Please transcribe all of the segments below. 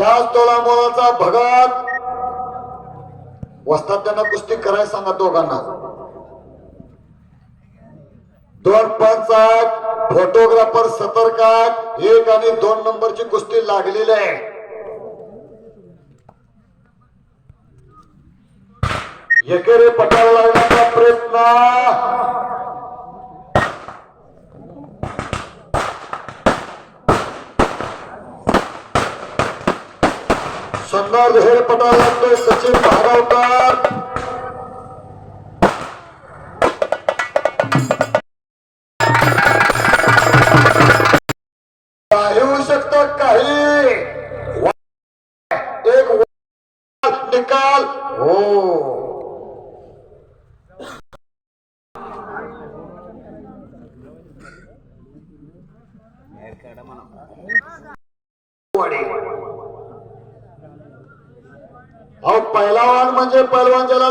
नावाचा भगत. वस्तात त्यांना कुस्ती करायला सांगा दोघांना. दोन पाच आठ फोटोग्राफर सतर्क एक आणि दोन नंबरची कुस्ती लागलेली आहे. एकेरी पटायला लागण्याचा प्रयत्न. सुंदर हेर पटाला लागतोय सचिन भागावकर काही होऊ शकतं काही। एक निकाल। हो। अहो पहिलावान म्हणजे पैलवान ज्याला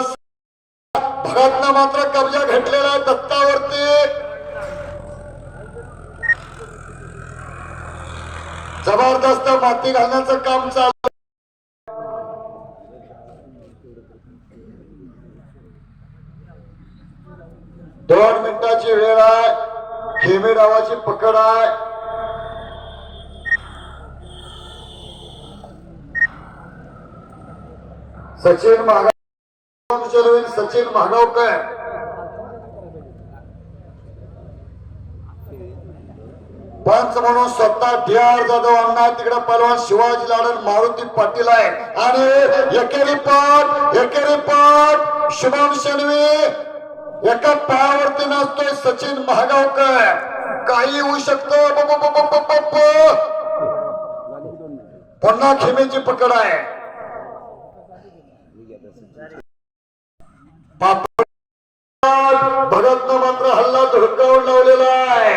भगतनं मात्र कब्जा घेतलेला आहे दत्तावरती. जबरदस्त माती घालण्याचं काम चालू दोन मिनिटाची वेळ आहे. खेमी डावाची पकड आहे. सचिन महागाव सचिन महागावकर पंच म्हणून स्वतः डी आर जाधव अण्णा तिकडे पलवान शिवाजी लाडन मारुती पाटील आहे. आणि एकेरी पाट एकेरी पाट शुभम शेणवे एका पायावरती नाचतोय सचिन महागावकर. काही होऊ शकतं? पुन्हा खेमेची पकड आहे. भगतनं मात्र हल्ला धडकावून लावलेला आहे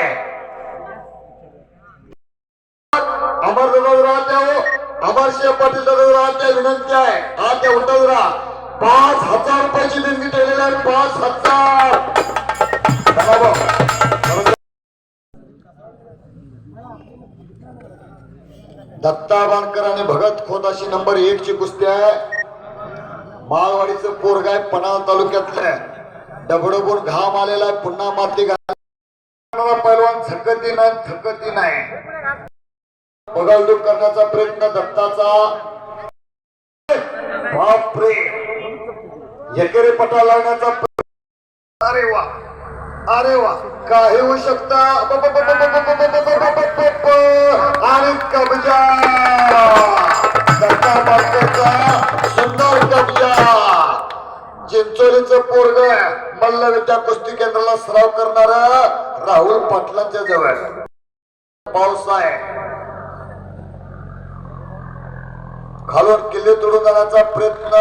अमर राहत्या द्यावं अमर सिंह पाटील दादा विनंती आहे हा त्या उद्धवरा पाच हजार रुपयाची देणगी ठेवलेली आहे पाच हजार दत्ता बांदकर आणि भगत खोत अशी नंबर एक ची कुस्ती आहे. माळवाडीचं पोरगाय पणाल तालुक्यातलं डबडबून घाम आलेला आहे पुन्हा माती घालणारा पैलवान थकती नाही थकती नाही. बगावडूक करण्याचा प्रयत्न दत्ताचा. बापरे! एकेरी पटा लावण्याचा प्रयत्न. अरे वा! अरे वा! काही होऊ शकता. चिंचोलीचं पोरग मल्ल विद्या कुस्ती केंद्राला सराव करणार राहुल पाटलांच्या जवळ पाऊस आहे. खालून किल्ले तोडून जाण्याचा प्रयत्न.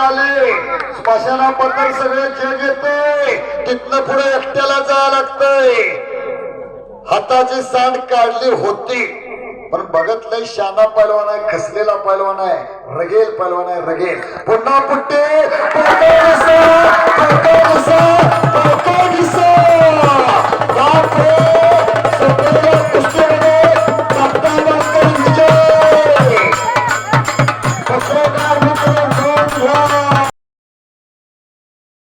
आले स्मशानाबद्दल सगळे जग येते तिथनं पुढे एकट्याला जावं लागतंय. हाताची सांड काढली होती. पण बघत लय शाना पैलवान आहे खसलेला पैलवान आहे रगेल पैलवान आहे रगेल. पुन्हा पुट्टे